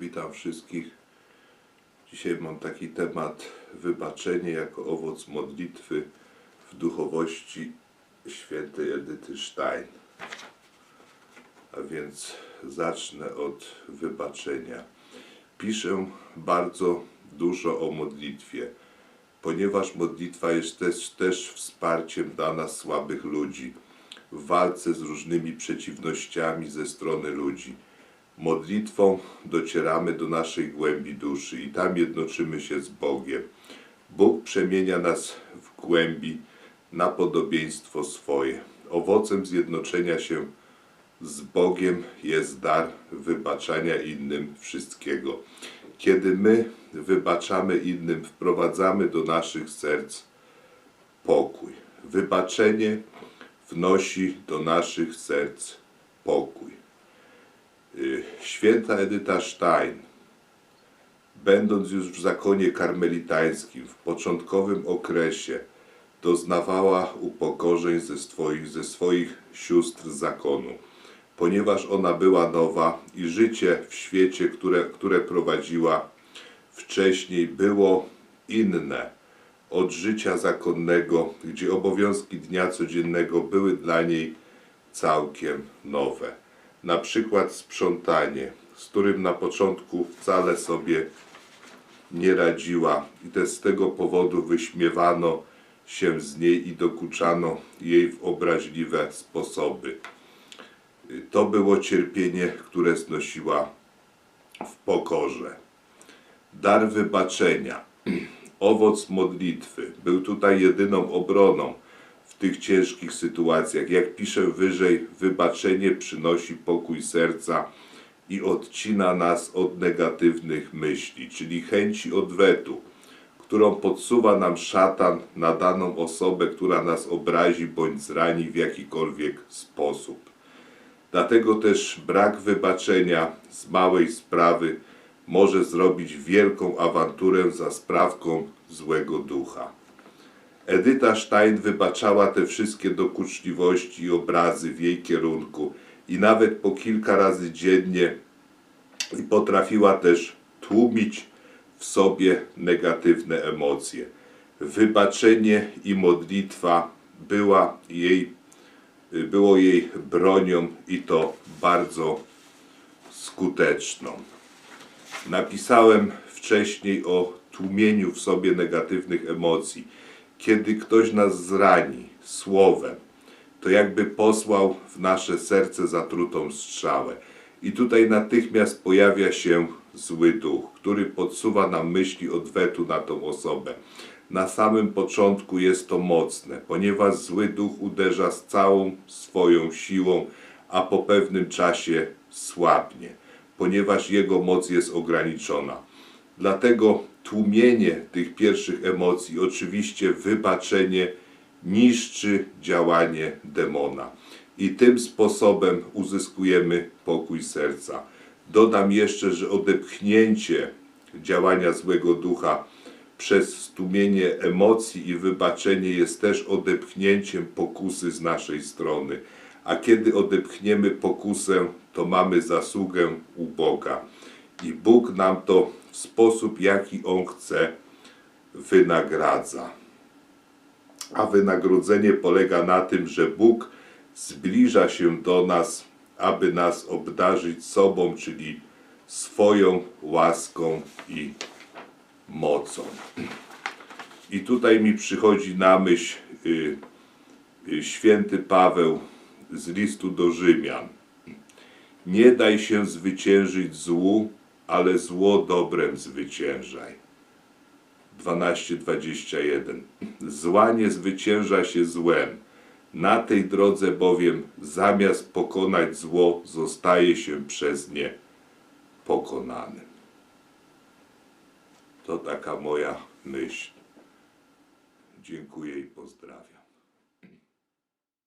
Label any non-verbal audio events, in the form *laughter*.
Witam wszystkich. Dzisiaj mam taki temat wybaczenie jako owoc modlitwy w duchowości świętej Edyty Stein. A więc zacznę od wybaczenia. Piszę bardzo dużo o modlitwie, ponieważ modlitwa jest też, też wsparciem dla nas słabych ludzi w walce z różnymi przeciwnościami ze strony ludzi. Modlitwą docieramy do naszej głębi duszy i tam jednoczymy się z Bogiem. Bóg przemienia nas w głębi na podobieństwo swoje. Owocem zjednoczenia się z Bogiem jest dar wybaczania innym wszystkiego. Kiedy my wybaczamy innym, wprowadzamy do naszych serc pokój. Wybaczenie wnosi do naszych serc pokój. Y, Święta Edyta Stein, będąc już w zakonie karmelitańskim w początkowym okresie, doznawała upokorzeń ze swoich, ze swoich sióstr zakonu, ponieważ ona była nowa i życie w świecie, które, które prowadziła wcześniej, było inne od życia zakonnego, gdzie obowiązki dnia codziennego były dla niej całkiem nowe. Na przykład sprzątanie, z którym na początku wcale sobie nie radziła i też z tego powodu wyśmiewano się z niej i dokuczano jej w obraźliwe sposoby. To było cierpienie, które znosiła w pokorze. Dar wybaczenia, *clears throat* owoc modlitwy, był tutaj jedyną obroną w tych ciężkich sytuacjach. Jak piszę wyżej, wybaczenie przynosi pokój serca i odcina nas od negatywnych myśli, czyli chęci odwetu, którą podsuwa nam szatan na daną osobę, która nas obrazi bądź zrani w jakikolwiek sposób. Dlatego też brak wybaczenia z małej sprawy może zrobić wielką awanturę za sprawką złego ducha. Edyta Stein wybaczała te wszystkie dokuczliwości i obrazy w jej kierunku i nawet po kilka razy dziennie i potrafiła też tłumić w sobie negatywne emocje. Wybaczenie i modlitwa była jej, było jej bronią i to bardzo skuteczną. Napisałem wcześniej o tłumieniu w sobie negatywnych emocji. Kiedy ktoś nas zrani słowem, to jakby posłał w nasze serce zatrutą strzałę. I tutaj natychmiast pojawia się zły duch, który podsuwa nam myśli odwetu na tą osobę. Na samym początku jest to mocne, ponieważ zły duch uderza z całą swoją siłą, a po pewnym czasie słabnie, ponieważ jego moc jest ograniczona. Dlatego tłumienie tych pierwszych emocji, oczywiście wybaczenie, niszczy działanie demona. I tym sposobem uzyskujemy pokój serca. Dodam jeszcze, że odepchnięcie działania złego ducha przez stłumienie emocji i wybaczenie jest też odepchnięciem pokusy z naszej strony. A kiedy odepchniemy pokusę, to mamy zasługę u Boga. I Bóg nam to w sposób, jaki On chce, wynagradza. A wynagrodzenie polega na tym, że Bóg zbliża się do nas, aby nas obdarzyć sobą, czyli swoją łaską i mocą. I tutaj mi przychodzi na myśl y, y, święty Paweł z listu do Rzymian. Nie daj się zwyciężyć złu, ale zło dobrem zwyciężaj. 12:21. Zła nie zwycięża się złem. Na tej drodze bowiem zamiast pokonać zło, zostaje się przez nie pokonanym. To taka moja myśl. Dziękuję i pozdrawiam.